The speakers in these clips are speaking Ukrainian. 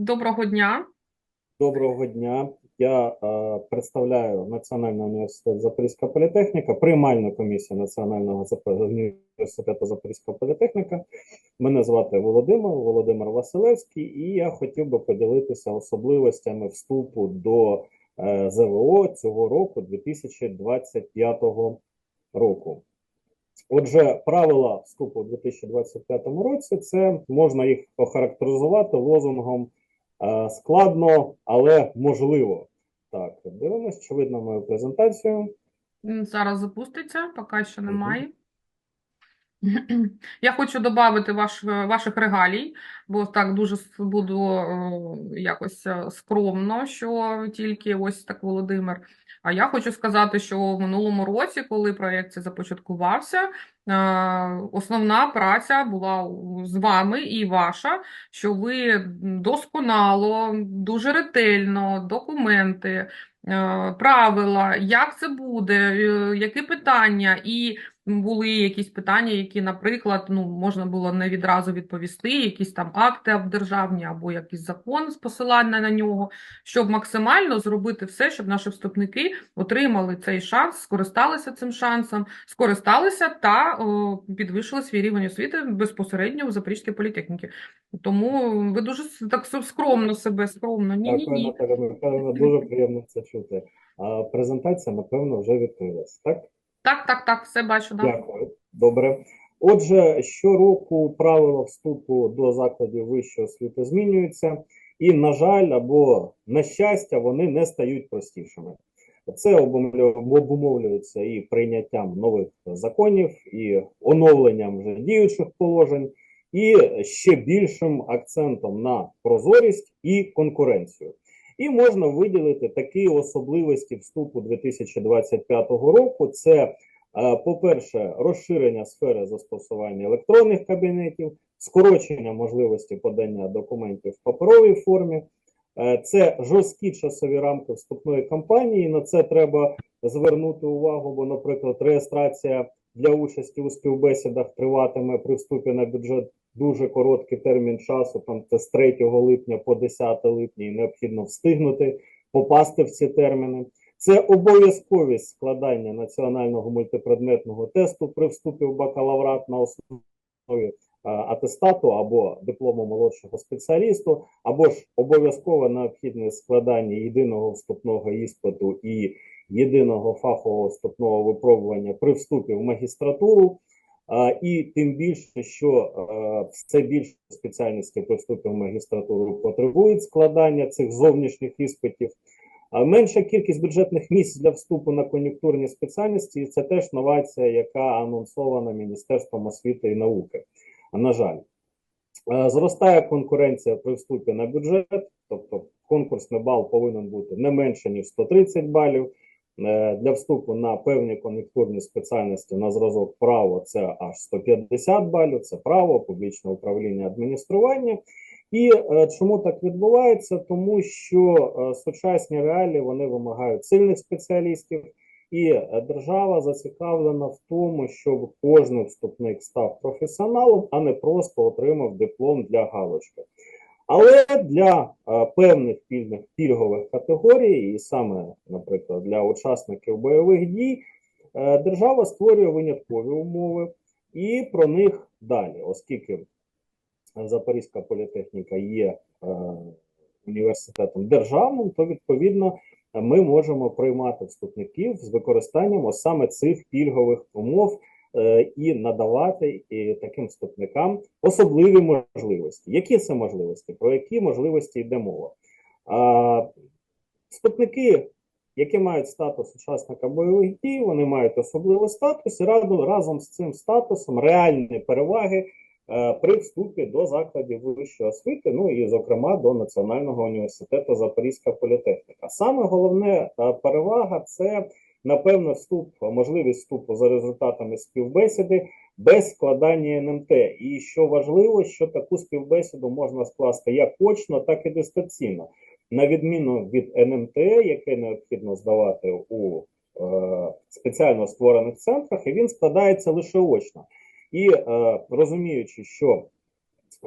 Доброго дня. Доброго дня. Я е, представляю Національний університет Запорізька політехніка, приймальну комісію Національного університету Запорізька політехніка. Мене звати Володимир, Володимир Василевський, і я хотів би поділитися особливостями вступу до е, ЗВО цього року, 2025 року. Отже, правила вступу у 2025 році це можна їх охарактеризувати лозунгом складно, але можливо. Так, дивимось, чи видно мою презентацію. Зараз запуститься, поки що немає. Я хочу додати ваш, ваших регалій, бо так дуже буду е, якось е, скромно, що тільки ось так Володимир. А я хочу сказати, що в минулому році, коли проєкт це започаткувався, е, основна праця була з вами і ваша, що ви досконало, дуже ретельно документи, е, правила, як це буде, е, які питання, і були якісь питання, які, наприклад, ну, можна було не відразу відповісти, якісь там акти державні або якийсь закон з посилання на нього, щоб максимально зробити все, щоб наші вступники отримали цей шанс, скористалися цим шансом, скористалися та о, підвищили свій рівень освіти безпосередньо в Запорізькій політехніці. Тому ви дуже так скромно себе, скромно. Ні, ні, ні. Дуже приємно це чути. А презентація, напевно, вже відкрилась, так? Так, так, так, все бачу, да. Дякую. Добре. Отже, щороку правила вступу до закладів вищої освіти змінюються, і, на жаль, або на щастя, вони не стають простішими. Це обумовлюється і прийняттям нових законів, і оновленням вже діючих положень, і ще більшим акцентом на прозорість і конкуренцію. І можна виділити такі особливості вступу 2025 року. Це Е, По-перше, розширення сфери застосування електронних кабінетів, скорочення можливості подання документів в паперовій формі. Е, Це жорсткі часові рамки вступної кампанії. На це треба звернути увагу, бо, наприклад, реєстрація для участі у співбесідах триватиме при вступі на бюджет дуже короткий термін часу, там це з 3 липня по 10 липня, і необхідно встигнути попасти в ці терміни. Це обов'язковість складання національного мультипредметного тесту при вступі в бакалаврат на основі е, атестату або диплому молодшого спеціалісту, або ж обов'язково необхідне складання єдиного вступного іспиту і єдиного фахового вступного випробування при вступі в магістратуру. І тим більше, що все більше спеціальностей при вступі в магістратуру потребують складання цих зовнішніх іспитів. Менша кількість бюджетних місць для вступу на кон'юнктурні спеціальності, і це теж новація, яка анонсована Міністерством освіти і науки. На жаль, зростає конкуренція при вступі на бюджет, тобто конкурсний бал повинен бути не менше ніж 130 балів. Е, Для вступу на певні кон'юнктурні спеціальності на зразок право це аж 150 балів. Це право, публічне управління, адміністрування. І е, чому так відбувається? Тому що е, сучасні реалії вони вимагають сильних спеціалістів, і держава зацікавлена в тому, щоб кожен вступник став професіоналом, а не просто отримав диплом для галочки. Але для е, певних пільних пільгових категорій, і саме, наприклад, для учасників бойових дій, е, держава створює виняткові умови, і про них далі, оскільки Запорізька політехніка є е, університетом державним, то відповідно ми можемо приймати вступників з використанням саме цих пільгових умов і надавати таким вступникам особливі можливості. Які це можливості? Про які можливості йде мова? Вступники, які мають статус учасника бойових дій, вони мають особливий статус і разом, разом з цим статусом реальні переваги е, при вступі до закладів вищої освіти, ну і, зокрема, до Національного університету Запорізька політехніка. Саме головне е, перевага це, напевно, вступ, можливість вступу за результатами співбесіди без складання НМТ. І що важливо, що таку співбесіду можна скласти як очно, так і дистанційно. На відміну від НМТ, яке необхідно здавати у е, спеціально створених центрах, і він складається лише очно. І е, розуміючи, що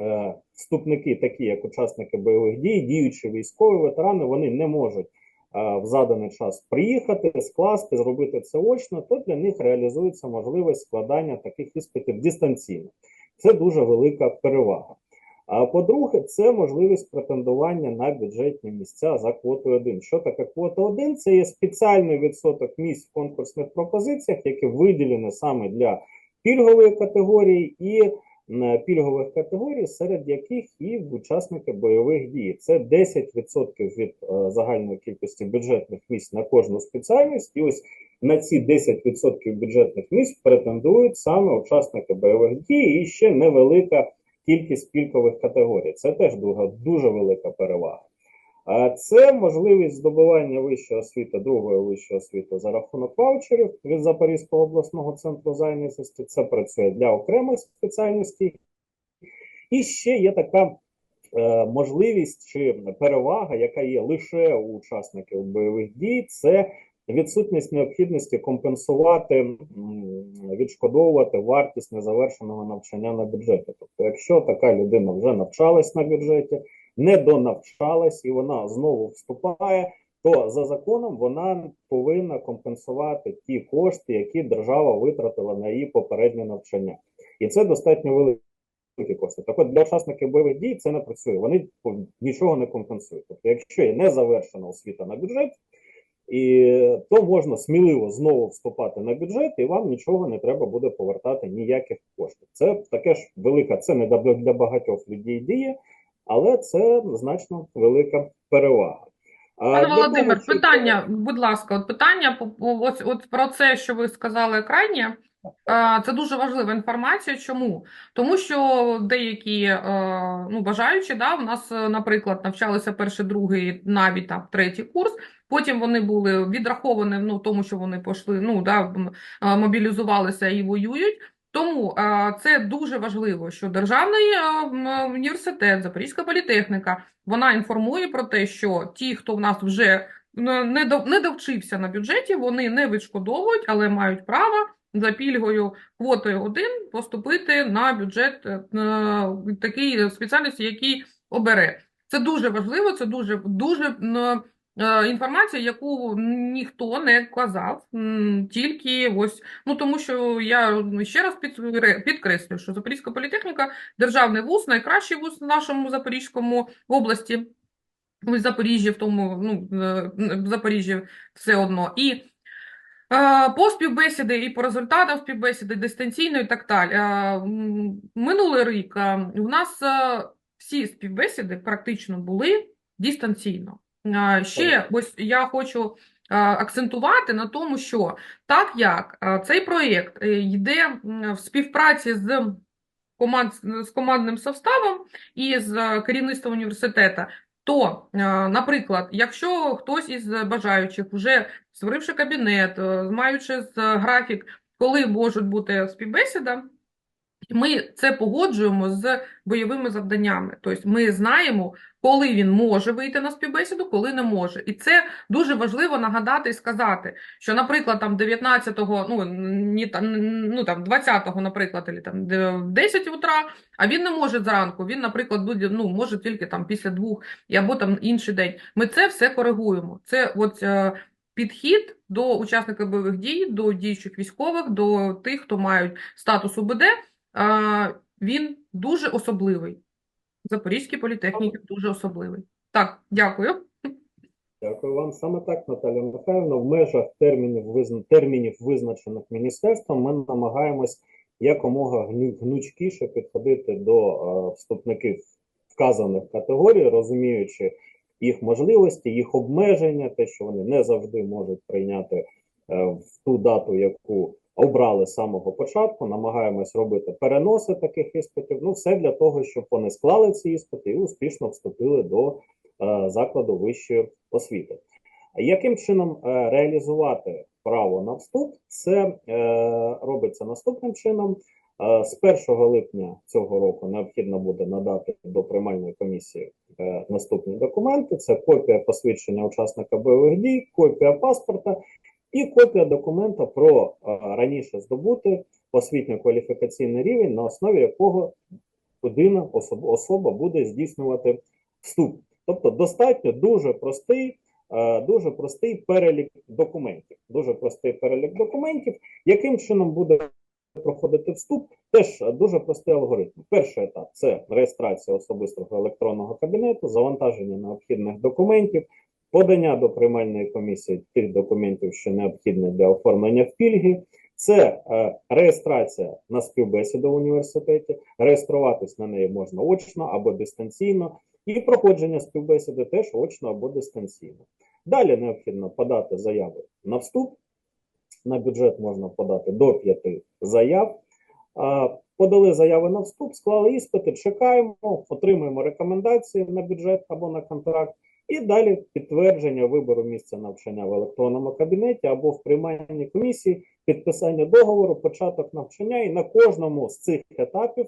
е, вступники, такі як учасники бойових дій, діючі військові ветерани, вони не можуть в заданий час приїхати, скласти, зробити це очно, то для них реалізується можливість складання таких іспитів дистанційно. Це дуже велика перевага. А по-друге, це можливість претендування на бюджетні місця за квотою 1. Що таке квота 1? Це є спеціальний відсоток місць в конкурсних пропозиціях, які виділені саме для пільгової категорії і пільгових категорій, серед яких і учасники бойових дій. Це 10% від е, загальної кількості бюджетних місць на кожну спеціальність. І ось на ці 10% бюджетних місць претендують саме учасники бойових дій і ще невелика кількість пільгових категорій. Це теж дуже, дуже велика перевага. А це можливість здобування вищої освіти, другої вищої освіти за рахунок ваучерів від Запорізького обласного центру зайнятості. Це працює для окремих спеціальностей. І ще є така е, можливість чи перевага, яка є лише у учасників бойових дій, це відсутність необхідності компенсувати, відшкодовувати вартість незавершеного навчання на бюджеті. Тобто, якщо така людина вже навчалась на бюджеті, не донавчалась і вона знову вступає, то за законом вона повинна компенсувати ті кошти, які держава витратила на її попереднє навчання. І це достатньо великі кошти. Так от для учасників бойових дій це не працює. Вони нічого не компенсують. Тобто, якщо є незавершена освіта на бюджеті, і то можна сміливо знову вступати на бюджет, і вам нічого не треба буде повертати ніяких коштів. Це таке ж велика, це не для багатьох людей діє, але це значно велика перевага. Пане Володимир, того, питання, будь ласка, от питання ось, от про це, що ви сказали крайнє. Це дуже важлива інформація. Чому? Тому що деякі ну, бажаючі, да, в нас, наприклад, навчалися перший, другий, навіть там третій курс. Потім вони були відраховані, ну, тому що вони пішли, ну, да, мобілізувалися і воюють. Тому е, це дуже важливо, що Державний е, університет, Запорізька політехніка, вона інформує про те, що ті, хто в нас вже не до- не довчився на бюджеті, вони не відшкодовують, але мають право за пільгою квотою 1 поступити на бюджет е, на спеціальності, який обере. Це дуже важливо, це дуже дуже інформація, яку ніхто не казав, тільки ось ну тому, що я ще раз під- підкреслюю, що Запорізька політехніка державний вуз, найкращий вуз в нашому Запорізькому області. Ну, і Запоріжжя в тому, ну, е, в Запоріжжі все одно. І е, по співбесіди, і по результатам співбесіди, дистанційно і так далі. Е, Минулий рік е, у нас е, всі співбесіди практично були дистанційно. Ще ось я хочу акцентувати на тому, що так як цей проєкт е, йде в співпраці з команд, з командним составом і з керівництвом університету, то, наприклад, якщо хтось із бажаючих вже створивши кабінет, е, маючи з- графік, коли можуть бути співбесіда, ми це погоджуємо з бойовими завданнями. Тобто ми знаємо, коли він може вийти на співбесіду, коли не може. І це дуже важливо нагадати і сказати, що, наприклад, там 19-го, ну, ні, там, ну, там 20-го, наприклад, або там в 10 утра, а він не може зранку, він, наприклад, буде, ну, може тільки там після двох, або там інший день. Ми це все коригуємо. Це от е, підхід до учасників бойових дій, до діючих військових, до тих, хто мають статус УБД, він дуже особливий. Запорізький політехнік дуже особливий. Так, дякую. Дякую вам. Саме так, Наталя Михайловна. В межах термінів, визна... термінів визначених міністерством, ми намагаємось якомога гнучкіше підходити до е, вступників вказаних категорій, розуміючи їх можливості, їх обмеження, те, що вони не завжди можуть прийняти е, в ту дату, яку обрали з самого початку. Намагаємось робити переноси таких іспитів. Ну, все для того, щоб вони склали ці іспити і успішно вступили до е, закладу вищої освіти. Яким чином е, реалізувати право на вступ? Це е, робиться наступним чином. Е, З 1 липня цього року необхідно буде надати до приймальної комісії е, наступні документи: це копія посвідчення учасника бойових дій, копія паспорта і копія документа про е, раніше здобути освітньо-кваліфікаційний рівень, на основі якого людина, особа, буде здійснювати вступ. Тобто достатньо дуже простий, е, дуже простий перелік документів. Дуже простий перелік документів, яким чином буде проходити вступ, теж дуже простий алгоритм. Перший етап це реєстрація особистого електронного кабінету, завантаження необхідних документів, подання до приймальної комісії тих документів, що необхідні для оформлення пільги. Це е, реєстрація на співбесіду в університеті. Реєструватись на неї можна очно або дистанційно, і проходження співбесіди теж очно або дистанційно. Далі необхідно подати заяви на вступ. На бюджет можна подати до п'яти заяв. А, Подали заяви на вступ, склали іспити, чекаємо, отримуємо рекомендації на бюджет або на контракт, і далі підтвердження вибору місця навчання в електронному кабінеті або в приймальній комісії, підписання договору, початок навчання. І на кожному з цих етапів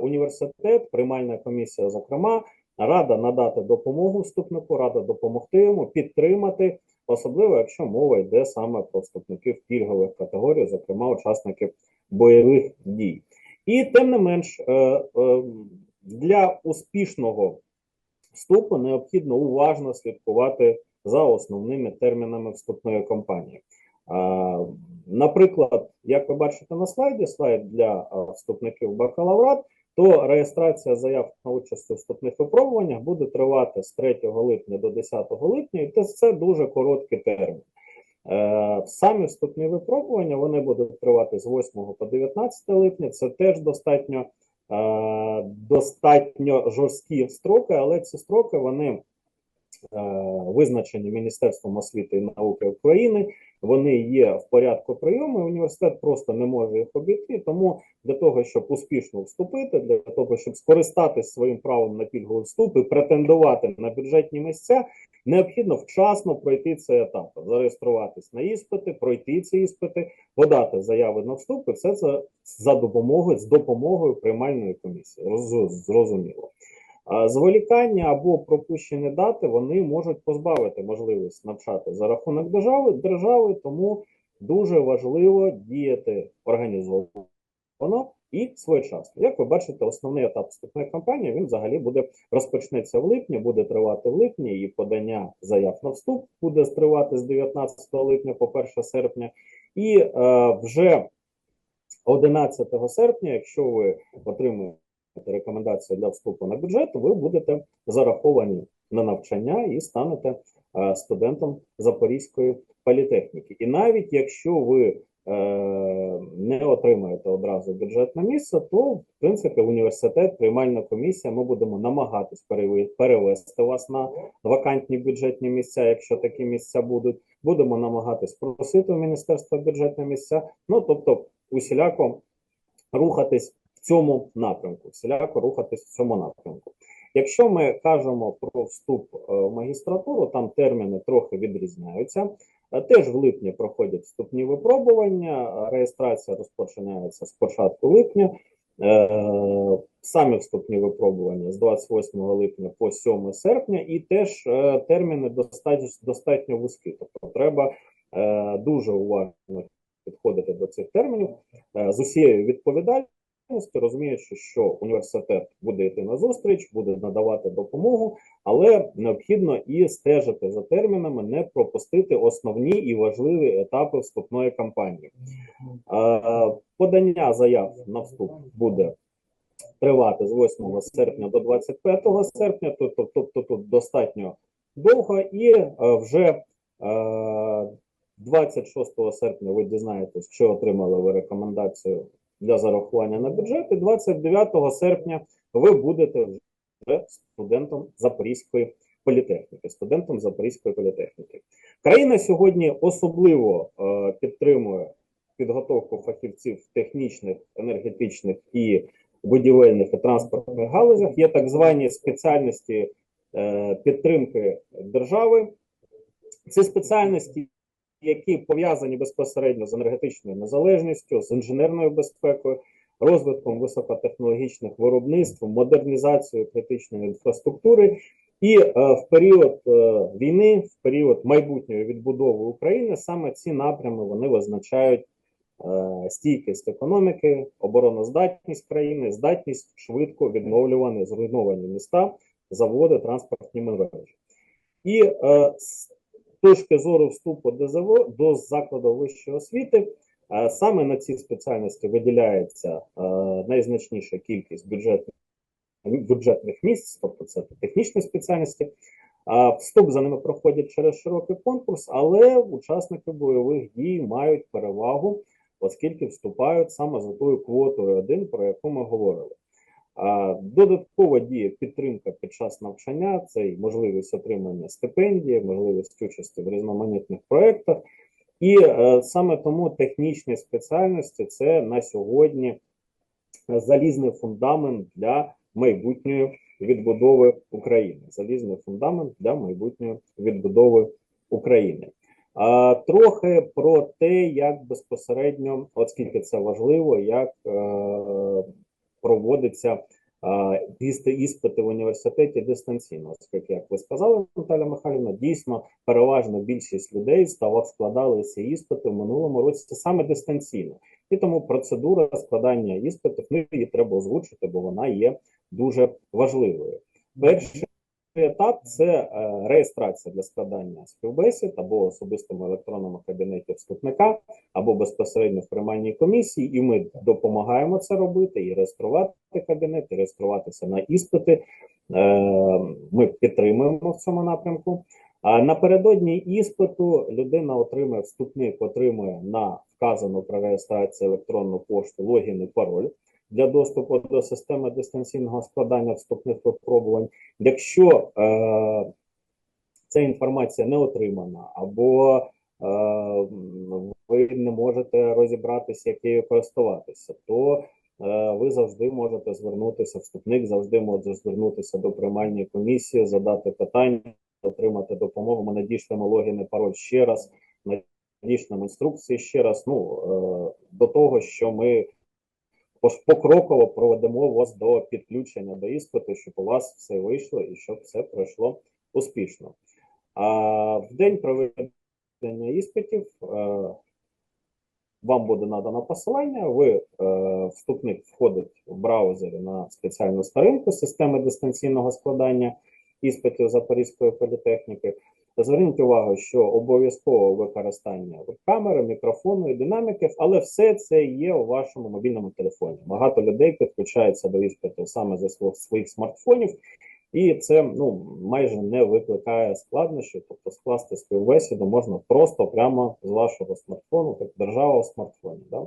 університет, приймальна комісія, зокрема, рада надати допомогу вступнику, рада допомогти йому підтримати особливо якщо мова йде саме про вступників пільгових категорій, зокрема учасників бойових дій. І тим не менш, е, е, для успішного вступу необхідно уважно слідкувати за основними термінами вступної кампанії. Наприклад, як ви бачите на слайді, слайд для вступників бакалаврат, то реєстрація заяв на участь у вступних випробуваннях буде тривати з 3 липня до 10 липня, і це дуже короткий термін. Е, Самі вступні випробування вони будуть тривати з 8 по 19 липня. Це теж достатньо, достатньо жорсткі строки, але ці строки вони е, визначені Міністерством освіти і науки України. Вони є в порядку прийому. Університет просто не може їх обійти. Тому для того, щоб успішно вступити, для того, щоб скористатися своїм правом на пільговий вступ і претендувати на бюджетні місця, необхідно вчасно пройти цей етап, зареєструватись на іспити, пройти ці іспити, подати заяви на вступ, і все це за допомогою з допомогою приймальної комісії. Роз- Зрозуміло. Зволікання або пропущені дати вони можуть позбавити можливість навчати за рахунок держави, держави, тому дуже важливо діяти організовано і своєчасно. Як ви бачите, основний етап вступної кампанії він взагалі буде розпочнеться в липні, буде тривати в липні, і подання заяв на вступ буде тривати з 19 липня по 1 серпня, і е, вже 11 серпня, якщо ви отримуєте рекомендацію для вступу на бюджет, ви будете зараховані на навчання і станете е, студентом Запорізької політехніки. І навіть якщо ви не отримаєте одразу бюджетне місце, то в принципі університет, приймальна комісія, ми будемо намагатись перевести вас на вакантні бюджетні місця, якщо такі місця будуть. Будемо намагатись просити у міністерства бюджетні місця. Ну тобто, усіляко рухатись в цьому напрямку, всіляко рухатись в цьому напрямку. Якщо ми кажемо про вступ е, в магістратуру, там терміни трохи відрізняються. Теж в липні проходять вступні випробування. Реєстрація розпочинається з початку липня. Е, Самі вступні випробування з 28 липня по 7 серпня, і теж е, терміни достатньо, достатньо вузькі. Тобто треба е, дуже уважно підходити до цих термінів з усією відповідальністю, розуміючи, що університет буде йти на зустріч, буде надавати допомогу, але необхідно і стежити за термінами, не пропустити основні і важливі етапи вступної кампанії. Подання заяв на вступ буде тривати з 8 серпня до 25 серпня, тобто, тобто тут достатньо довго, і е, вже е, 26 серпня ви дізнаєтесь, чи отримали ви рекомендацію для зарахування на бюджет, і 29 серпня ви будете вже студентом Запорізької політехніки, студентом Запорізької політехніки. Країна сьогодні особливо е, підтримує підготовку фахівців технічних, енергетичних і будівельних і транспортних галузях. Є так звані спеціальності е, підтримки держави. Це спеціальності, які пов'язані безпосередньо з енергетичною незалежністю, з інженерною безпекою, розвитком високотехнологічних виробництв, модернізацією критичної інфраструктури. І е, в період е, війни, в період майбутньої відбудови України, саме ці напрями вони визначають е, стійкість економіки, обороноздатність країни, здатність швидко відновлювати зруйновані міста, заводи, транспортні мережі. І е, точки зору вступу ДЗВ до закладу вищої освіти, саме на ці спеціальності виділяється найзначніша кількість бюджетних бюджетних місць, тобто це технічні спеціальності. Вступ за ними проходять через широкий конкурс, але учасники бойових дій мають перевагу, оскільки вступають саме за тою квотою 1, про яку ми говорили. А, Додатково діє підтримка під час навчання, це й можливість отримання стипендії, можливість участі в різноманітних проєктах. І е, саме тому технічні спеціальності це на сьогодні залізний фундамент для майбутньої відбудови України. Залізний фундамент для майбутньої відбудови України. А, трохи про те, як безпосередньо, оскільки це важливо, як е, проводиться іспити в університеті дистанційно, оскільки, як ви сказали, Наталя Михайлівна, дійсно переважно більшість людей складали ці іспити в минулому році саме дистанційно. І тому процедура складання іспитів ну, її треба озвучити, бо вона є дуже важливою. Перший етап це е, реєстрація для складання співбесід або особистому електронному кабінеті вступника, або безпосередньо в приймальній комісії, і ми допомагаємо це робити і реєструвати кабінет, і реєструватися на іспити. Е, Ми підтримуємо в цьому напрямку. А напередодні іспиту людина отримує вступник, отримує на вказану при реєстрації електронну пошту логін і пароль для доступу до системи дистанційного складання вступних випробувань. Якщо е, ця інформація не отримана, або е, ви не можете розібратися, як нею користуватися, то е, ви завжди можете звернутися, вступник завжди може звернутися до приймальної комісії, задати питання, отримати допомогу. Ми надішлемо логін і пароль ще раз, надішлемо інструкції ще раз. Ну е, до того, що ми Тож покроково проведемо вас до підключення до іспиту, щоб у вас все вийшло і щоб все пройшло успішно. А в день проведення іспитів е, вам буде надано посилання. Ви е, вступник входить в браузері на спеціальну сторінку системи дистанційного складання іспитів Запорізької політехніки. Зверніть увагу, що обов'язково використання камери, мікрофону і динаміків, але все це є у вашому мобільному телефоні. Багато людей підключаються до іспитів саме зі своїх, своїх смартфонів, і це ну майже не викликає складнощів. Тобто скласти співбесіду можна просто прямо з вашого смартфону, так держава в смартфоні. Да?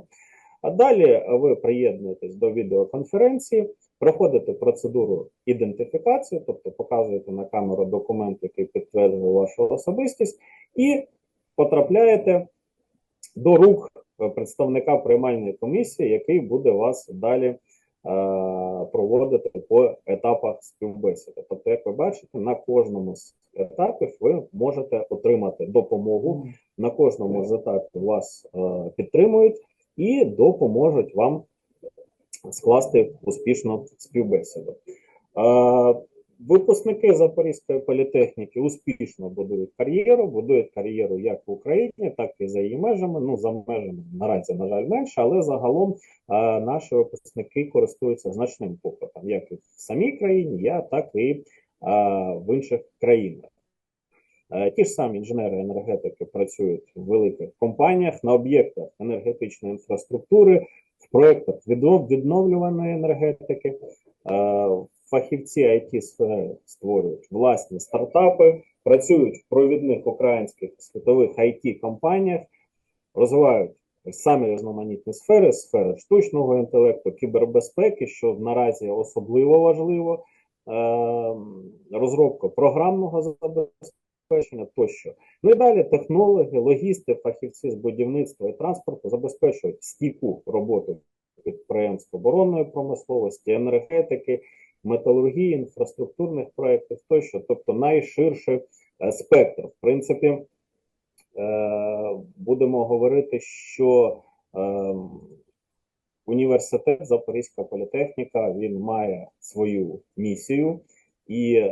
А далі ви приєднуєтесь до відеоконференції, проходите процедуру ідентифікації, тобто показуєте на камеру документ, який підтверджує вашу особистість, і потрапляєте до рук представника приймальної комісії, який буде вас далі е, проводити по етапах співбесіди. Тобто, як ви бачите, на кожному з етапів ви можете отримати допомогу. На кожному з етапів вас е, підтримують і допоможуть вам скласти успішну співбесіду. Випускники Запорізької політехніки успішно будують кар'єру, будують кар'єру як в Україні, так і за її межами. Ну за межами наразі, на жаль, менше, але загалом а, наші випускники користуються значним попитом, як і в самій країні, я, так і а, в інших країнах. А, ті ж самі інженери енергетики працюють в великих компаніях на об'єктах енергетичної інфраструктури, проєктах відновлюваної енергетики. Фахівці it сфери створюють власні стартапи, працюють в провідних українських світових it компаніях розвивають самі різноманітні сфери, сфери штучного інтелекту, кібербезпеки, що наразі особливо важливо, розробка програмного забезпечення тощо. Ну і далі технологи, логісти, фахівці з будівництва і транспорту забезпечують стійку роботу підприємств оборонної промисловості, енергетики металургії, інфраструктурних проєктів тощо, тобто найширший е, спектр. В принципі, е, будемо говорити, що е, університет Запорізька політехніка він має свою місію, і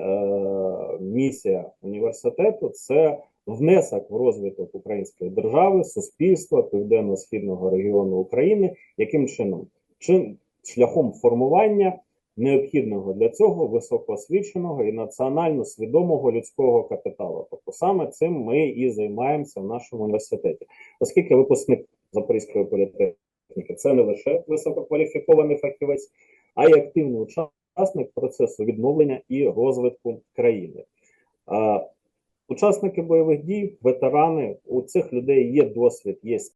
місія університету це внесок в розвиток української держави, суспільства, південно-східного регіону України, яким чином? Чим шляхом формування необхідного для цього високоосвіченого і національно свідомого людського капіталу. Тобто саме цим ми і займаємося в нашому університеті, оскільки випускник Запорізької політехніки це не лише висококваліфікований фахівець, а й активний учасник процесу відновлення і розвитку країни. Учасники бойових дій, ветерани, у цих людей є досвід, є